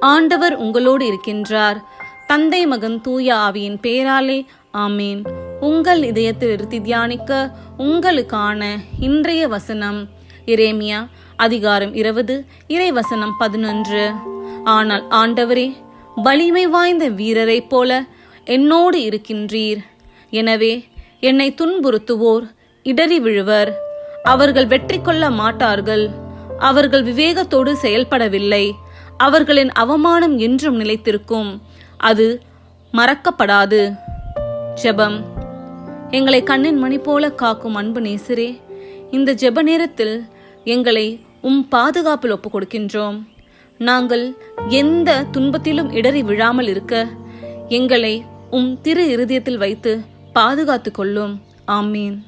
ஆண்டவர் உங்களோடு இருக்கின்றார். தந்தை மகன் தூய ஆவியின் பேராலே ஆமீன். உங்கள் இதயத்தில் இருத்தி தியானிக்க உங்களுக்கான இன்றைய வசனம் இரேமியா அதிகாரம் இருபது இறை வசனம் பதினொன்று. ஆனால் ஆண்டவரே வலிமை வாய்ந்த வீரரைப் போல என்னோடு இருக்கின்றீர். எனவே என்னை துன்புறுத்துவோர் இடறி விழுவர். அவர்கள் வெற்றி கொள்ள மாட்டார்கள். அவர்கள் விவேகத்தோடு செயல்படவில்லை. அவர்களின் அவமானம் என்றும் நிலைத்திருக்கும். அது மறக்கப்படாது. ஜெபம். எங்களை கண்ணின் மணி போல காக்கும் அன்பு நேசரே இந்த ஜெப நேரத்தில் எங்களை உம் பாதுகாப்பில் ஒப்புக் கொடுக்கின்றோம் நாங்கள் எந்த துன்பத்திலும் இடறி விழாமல் இருக்க எங்களை உம் திரு இருதயத்தில் வைத்து பாதுகாத்து கொள்ளும். ஆமீன்.